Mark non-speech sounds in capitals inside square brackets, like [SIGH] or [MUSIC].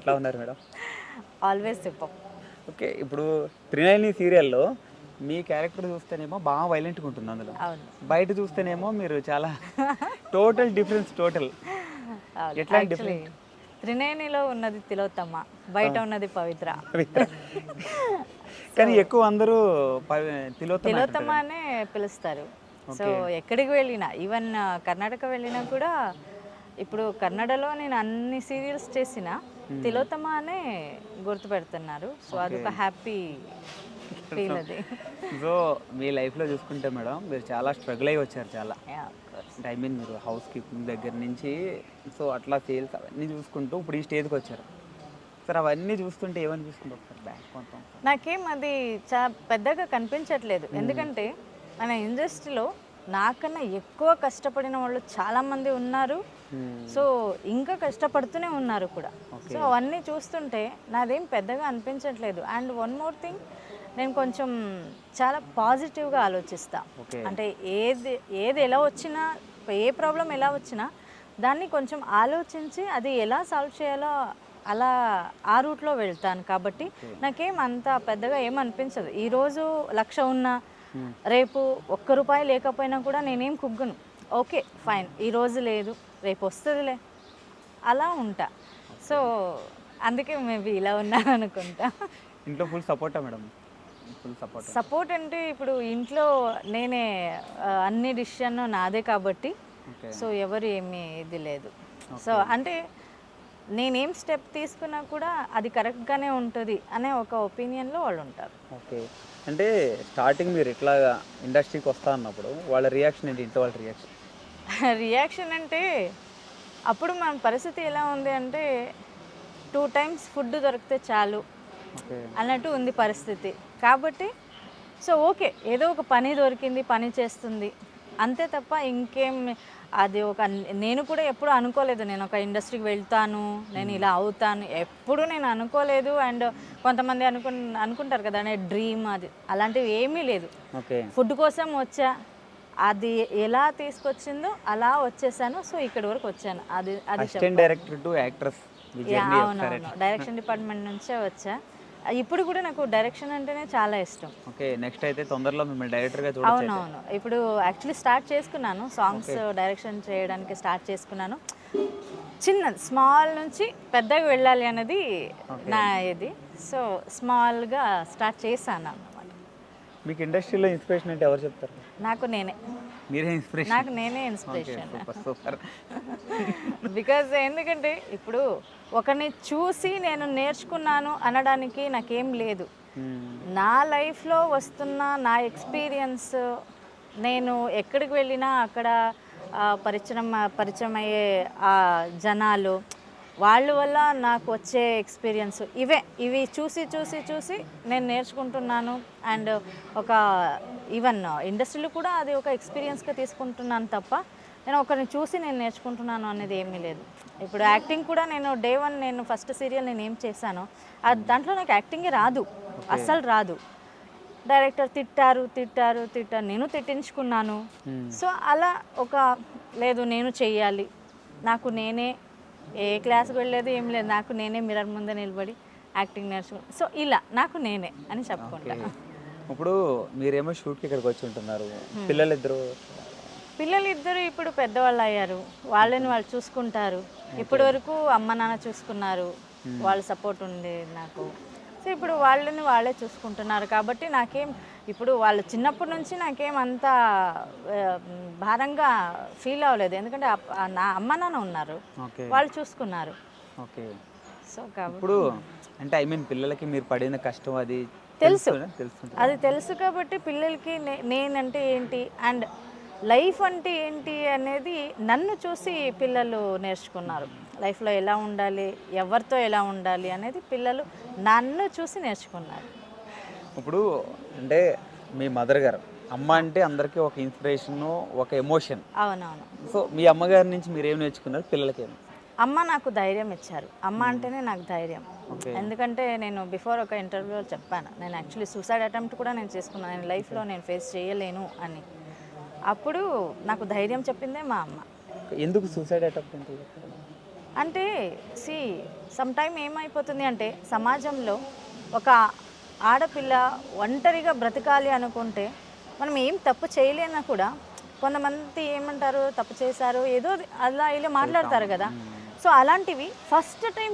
ఎట్లా ఉన్నారు madam? Always super okay ఇప్పుడు త్రినయని సీరియల్లో మీ క్యారెక్టర్ చూస్తేనేమో బాగా వైలెంట్గా ఉంటుంది అందులో. బయట చూస్తేనేమో మీరు చాలా టోటల్ డిఫరెన్స్ టోటల్ ఎట్లా యాక్చువల్లీ త్రినేనిలో ఉన్నది తిలోత్తమ్మ బయట ఉన్నది పవిత్ర. [LAUGHS] కానీ ఎక్కువ అందరూ తిలోత్తమ అనే పిలుస్తారు. సో ఎక్కడికి వెళ్ళినా ఈవెన్ కర్ణాటక వెళ్ళినా కూడా ఇప్పుడు కన్నడలో నేను అన్ని సీరియల్స్ చేసిన తిలోత్తమ అనే గుర్తుపెడుతున్నారు. సో అదొక హ్యాపీ ఫీల్ అది. [LAUGHS] సో మీ లైఫ్లో చూసుకుంటే మేడం మీరు చాలా స్ట్రగుల్ అయ్యి వచ్చారు చాలా. అంటే ఐ మీన్ మీరు హౌస్ కీపింగ్ దగ్గర నుంచి సో అట్లా సేల్స్ అవన్నీ చూసుకుంటూ ఇప్పుడు ఈ స్టేజ్కి వచ్చారు. సార్ అవన్నీ చూస్తుంటే ఏమనిపిస్తుంది ఒకసారి బ్యాంక్ నాకేం అది చా పెద్దగా కనిపించట్లేదు. ఎందుకంటే మన ఇండస్ట్రీలో నాకన్నా ఎక్కువ కష్టపడిన వాళ్ళు చాలా మంది ఉన్నారు. సో ఇంకా కష్టపడుతూనే ఉన్నారు కూడా. సో అవన్నీ చూస్తుంటే నాదేం పెద్దగా అనిపించట్లేదు. అండ్ వన్ మోర్ థింగ్ నేను కొంచెం చాలా పాజిటివ్గా ఆలోచిస్తా. అంటే ఏది ఏది ఎలా వచ్చినా ఏ ప్రాబ్లం ఎలా వచ్చినా దాన్ని కొంచెం ఆలోచించి అది ఎలా సాల్వ్ చేయాలో అలా ఆ రూట్లో వెళ్తాను. కాబట్టి నాకేం అంత పెద్దగా ఏం అనిపించదు. ఈరోజు లక్ష ఉన్నా రేపు ఒక్క రూపాయి లేకపోయినా కూడా నేనేం కుగ్గను. Okay fine. ఈరోజు లేదు రేపు వస్తుందిలే. అలా ఉంటా. సో అందుకే మేబీ ఇలా ఉన్నాను [LAUGHS] అనుకుంటా. ఇంట్లో ఫుల్ సపోర్టా మేడం? Full support? సపోర్ట్ అంటే ఇప్పుడు ఇంట్లో నేనే అన్ని డిసిషన్ నాదే కాబట్టి సో ఎవరు ఏమీ ఇది లేదు. సో అంటే నేనేం స్టెప్ తీసుకున్నా కూడా అది కరెక్ట్గానే ఉంటుంది అనే ఒక ఒపీనియన్లో వాళ్ళు ఉంటారు. ఓకే. అంటే స్టార్టింగ్ మీరు ఇట్లా ఇండస్ట్రీకి వస్తా అన్నప్పుడు వాళ్ళ రియాక్షన్ ఏంటి? ఇంట్లో వాళ్ళ రియాక్షన్? [LAUGHS] రియాక్షన్ అంటే అప్పుడు మన పరిస్థితి ఎలా ఉంది అంటే టూ టైమ్స్ ఫుడ్ దొరికితే చాలు అన్నట్టు ఉంది పరిస్థితి. కాబట్టి సో ఓకే ఏదో ఒక పని దొరికింది పని చేస్తుంది. అంతే తప్ప ఇంకేం అది ఒక నేను కూడా ఎప్పుడు అనుకోలేదు. నేను ఒక ఇండస్ట్రీకి వెళ్తాను నేను ఇలా అవుతాను. ఎప్పుడు నేను అనుకోలేదు. అండ్ కొంతమంది అనుకు అనుకుంటారు కదా అనే డ్రీమ్ అది. అలాంటివి ఏమీ లేదు. ఫుడ్ కోసం వచ్చా. అది ఎలా తీసుకొచ్చిందో అలా వచ్చేసాను. సో ఇక్కడి వరకు వచ్చాను. అది అది డైరెక్టర్ టు యాక్ట్రెస్ అవునవును డైరెక్షన్ డిపార్ట్మెంట్ నుంచే వచ్చా. ఇప్పుడు కూడా నాకు డైరెక్షన్ అంటేనే చాలా ఇష్టం. ఓకే నెక్స్ట్ అయితే తొందరలో మిమ్మల్ని డైరెక్టర్గా చూడొచ్చు అయితే. అవునవును. ఇప్పుడు యాక్చువల్లీ స్టార్ట్ చేసుకున్నాను. సాంగ్స్ డైరెక్షన్ చేయడానికి స్టార్ట్ చేసుకున్నాను. చిన్న స్మాల్ నుంచి పెద్దగా వెళ్ళాలి అనేది నా ఇది. సో స్మాల్గా స్టార్ట్ చేశాను. మీకు ఇండస్ట్రీలో ఇన్స్పిరేషన్ అంటే ఎవరు చెప్తారు? నాకు నేనే. మీరే ఇన్స్పిరేషన్. నాకు నేనే ఇన్స్పిరేషన్. Super super. [LAUGHS] బికాజ్ ఎందుకంటే ఇప్పుడు ఒకరిని చూసి నేను నేర్చుకున్నాను అనడానికి నాకేం లేదు. నా లైఫ్లో వస్తున్న నా ఎక్స్పీరియన్స్ నేను ఎక్కడికి వెళ్ళినా అక్కడ పరిచయం పరిచయం అయ్యే ఆ జనాలు వాళ్ళ వల్ల నాకు వచ్చే ఎక్స్పీరియన్స్ ఇవే. ఇవి చూసి చూసి చూసి నేను నేర్చుకుంటున్నాను. అండ్ ఒక ఈవెన్ ఇండస్ట్రీలో కూడా అది ఒక ఎక్స్పీరియన్స్గా తీసుకుంటున్నాను తప్ప నేను ఒకరిని చూసి నేను నేర్చుకుంటున్నాను అనేది ఏమీ లేదు. ఇప్పుడు యాక్టింగ్ కూడా నేను డే వన్ నేను ఫస్ట్ సీరియల్ నేను ఏం చేశానో అది దాంట్లో నాకు యాక్టింగే రాదు. అస్సలు రాదు. డైరెక్టర్ తిట్టారు తిట్టారు తిట్టారు. నేను తిట్టించుకున్నాను. సో అలా ఒక లేదు నేను చెయ్యాలి. నాకు నేనే ఏ క్లాస్కి వెళ్ళలేదు ఏం లేదు. నాకు నేనే మిర్రర్ ముందే నిలబడి యాక్టింగ్ నేర్చుకున్నాను సో ఇలా నాకు నేనే అని చెప్పుకుంటా. ఇప్పుడు మీరేమో షూట్కి ఇక్కడికి వచ్చి ఉంటున్నారు. పిల్లలు ఇద్దరు పిల్లలు ఇద్దరు ఇప్పుడు పెద్దవాళ్ళు అయ్యారు. వాళ్ళని వాళ్ళు చూసుకుంటారు. ఇప్పటి వరకు అమ్మ నాన్న చూసుకున్నారు. వాళ్ళ సపోర్ట్ ఉంది నాకు. సో ఇప్పుడు వాళ్ళని వాళ్ళే చూసుకుంటున్నారు కాబట్టి నాకేం ఇప్పుడు వాళ్ళు చిన్నప్పటి నుంచి నాకేం అంత భారంగా ఫీల్ అవ్వలేదు. ఎందుకంటే నా అమ్మ నాన్న ఉన్నారు. వాళ్ళు చూసుకున్నారు. ఓకే. సో ఇప్పుడు అంటే ఐ మీన్ పిల్లలకి మీరు పడిన కష్టం అది తెలుసు. తెలుసు అది తెలుసు కాబట్టి పిల్లలకి నేనంటే ఏంటి? అండ్ లైఫ్ అంటే ఏంటి అనేది నన్ను చూసి పిల్లలు నేర్చుకున్నారు. లైఫ్లో ఎలా ఉండాలి ఎవరితో ఎలా ఉండాలి అనేది పిల్లలు నన్ను చూసి నేర్చుకున్నారు. ఇప్పుడు అంటే మీ మదర్ గారు అమ్మ అంటే అందరికీ ఒక ఇన్స్పిరేషన్ ఒక ఎమోషన్. అవునవును. సో మీ అమ్మగారి నుంచి మీరు ఏం నేర్చుకున్నారు? పిల్లలకి? అమ్మ నాకు ధైర్యం ఇచ్చారు. అమ్మ అంటేనే నాకు ధైర్యం. ఎందుకంటే నేను బిఫోర్ ఒక ఇంటర్వ్యూలో చెప్పాను. నేను యాక్చువల్లీ సూసైడ్ అటెంప్ట్ కూడా నేను చేసుకున్నాను. నేను లైఫ్లో నేను ఫేస్ చేయలేను అని. అప్పుడు నాకు ధైర్యం చెప్పిందే మా అమ్మ. ఎందుకు సూసైడ్ అటెంప్ట్ అంటే? అంటే సి సమ్ టైం ఏమైపోతుంది అంటే సమాజంలో ఒక ఆడపిల్ల ఒంటరిగా బ్రతకాలి అనుకుంటే మనం ఏం తప్పు చేయలేనా కూడా కొంతమంది ఏమంటారు తప్పు చేశారు ఏదో అలా ఇలా మాట్లాడతారు కదా. సో అలాంటివి ఫస్ట్ టైం